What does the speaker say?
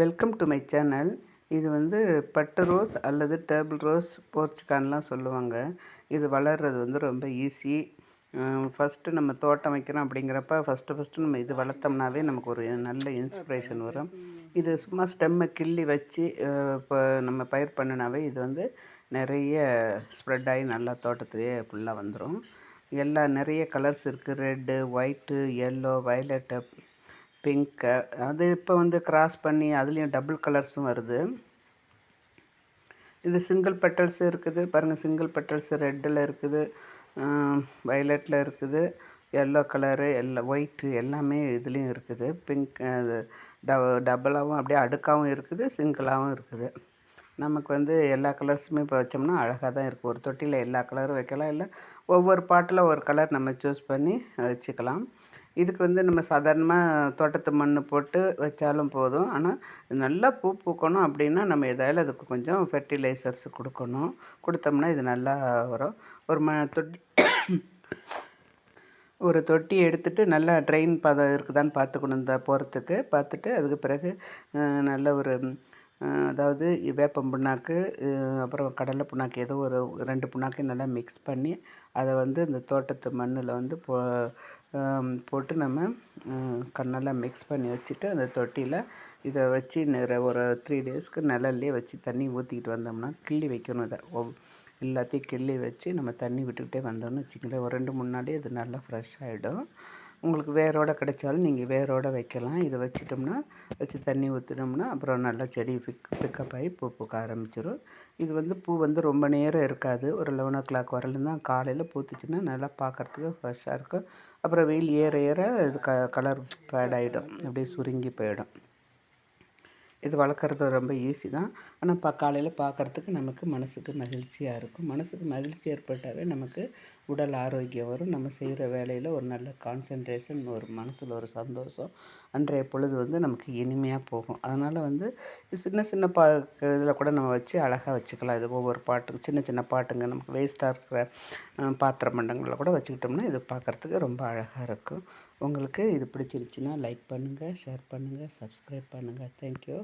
Welcome to my channel இது வந்து பட்டு ரோஸ் அல்லது டேபிள் ரோஸ் போர்ச்சுகான்லாம் சொல்லுவாங்க. இது வளர்கிறது வந்து ரொம்ப ஈஸி ஃபஸ்ட்டு நம்ம தோட்டம் வைக்கிறோம் அப்படிங்கிறப்ப ஃபஸ்ட்டு ஃபஸ்ட்டு நம்ம இது வளர்த்தோம்னாவே நமக்கு ஒரு நல்ல இன்ஸ்பிரேஷன் வரும். இது சும்மா ஸ்டெம்மை கிள்ளி வச்சு இப்போ நம்ம பயிர் பண்ணினாவே இது வந்து நிறைய ஸ்ப்ரெட் ஆகி நல்லா தோட்டத்துலேயே ஃபுல்லாக வந்துடும் எல்லா நிறைய கலர்ஸ் இருக்குது red white yellow violet pink அது இப்போ வந்து கிராஸ் பண்ணி அதுலேயும் டபுள் கலர்ஸும் வருது. இது சிங்கிள் பெட்டல்ஸ் இருக்குது. பாருங்கள் சிங்கிள் பெட்டல்ஸ் ரெட்டில் இருக்குது. வயலட்டில் இருக்குது. எல்லோ கலரு எல்லா ஒயிட்டு எல்லாமே இதுலேயும் இருக்குது. பிங்க் அது டபுளாகவும் அப்படியே அடுக்காகவும் இருக்குது சிங்கிளாகவும் இருக்குது. நமக்கு வந்து எல்லா கலர்ஸுமே இப்போ வச்சோம்னா அழகாக தான் இருக்குது ஒரு தொட்டியில் எல்லா கலரும் வைக்கலாம். இல்லை ஒவ்வொரு பாட்டில் ஒரு கலர் நம்ம சூஸ் பண்ணி வச்சுக்கலாம். இதுக்கு வந்து நம்ம சாதாரணமாக தோட்டத்து மண் போட்டு வச்சாலும் போதும். ஆனால் நல்லா பூ பூக்கணும் அப்படின்னா நம்ம எதாவது அதுக்கு கொஞ்சம் ஃபெர்டிலைசர்ஸ் கொடுக்கணும். கொடுத்தோம்னா இது நல்லா வரும். ஒரு ம தொட்டி ஒரு தொட்டி எடுத்துகிட்டு நல்லா ட்ரெயின் பதம் இருக்குதான்னு பார்த்துக்கணும் இந்த போகிறதுக்கு பார்த்துட்டு அதுக்கு பிறகு நல்ல ஒரு அதாவது வேப்பம் புண்ணாக்கு அப்புறம் கடலை புண்ணாக்கு ஏதோ ஒரு ரெண்டு புண்ணாக்கையும் நல்லா மிக்ஸ் பண்ணி அதை வந்து இந்த தோட்டத்து மண்ணில் வந்து போ போட்டு நம்ம கண்ணெல்லாம் மிக்ஸ் பண்ணி வச்சுட்டு அந்த தொட்டியில் இதை வச்சு ஒரு த்ரீ டேஸ்க்கு நிழல்லே வச்சு தண்ணி ஊற்றிக்கிட்டு வந்தோம்னா கிள்ளி வைக்கணும் இதை. எல்லாத்தையும் கிள்ளி வச்சு நம்ம தண்ணி விட்டுக்கிட்டே வந்தோம்னு வச்சுக்கங்களேன். ஒரு ரெண்டு மூணு நாளே அது நல்லா ஃப்ரெஷ் ஆகிடும் உங்களுக்கு வேரோட கிடைச்சாலும் நீங்கள் வேரோட வைக்கலாம். இதை வச்சிட்டோம்னா வச்சு தண்ணி ஊற்றினோம்னா அப்புறம் நல்லா செடி பிக் பிக்கப் ஆகி பூ பூக்க ஆரம்பிச்சிடும் இது வந்து பூ வந்து ரொம்ப நேரம் இருக்காது. ஒரு லெவன் ஓ கிளாக் வரலும் தான் காலையில் பூத்துச்சுன்னா நல்லா பார்க்குறதுக்கு ஃப்ரெஷ்ஷாக இருக்கும். அப்புறம் வெயில் ஏற ஏற இது க கலர் ஃபேட் ஆகிடும் அப்படியே சுருங்கி போயிடும். இது வளர்க்குறது ரொம்ப ஈஸி தான். ஆனால் பா காலையில் பார்க்குறதுக்கு நமக்கு மனசுக்கு மகிழ்ச்சியாக இருக்கும். மனசுக்கு மகிழ்ச்சி ஏற்பட்டாவே நமக்கு உடல் ஆரோக்கியம் வரும். நம்ம செய்கிற வேலையில் ஒரு நல்ல கான்சன்ட்ரேஷன் ஒரு மனசில் ஒரு சந்தோஷம் அன்றைய பொழுது வந்து நமக்கு இனிமையாக போகும். அதனால் வந்து சின்ன சின்ன பா இதில் கூட நம்ம வச்சு அழகாக வச்சுக்கலாம். இது ஒவ்வொரு பாட்டுக்கு சின்ன சின்ன பாட்டுங்க நமக்கு வேஸ்ட்டாக இருக்கிற பாத்திர மண்டங்களில் கூட வச்சுக்கிட்டோம்னா இது பார்க்குறதுக்கு ரொம்ப அழகாக இருக்கும். உங்களுக்கு இது பிடிச்சிருச்சுன்னா லைக் பண்ணுங்கள் ஷேர் பண்ணுங்கள் சப்ஸ்கிரைப் பண்ணுங்கள் தேங்க்யூ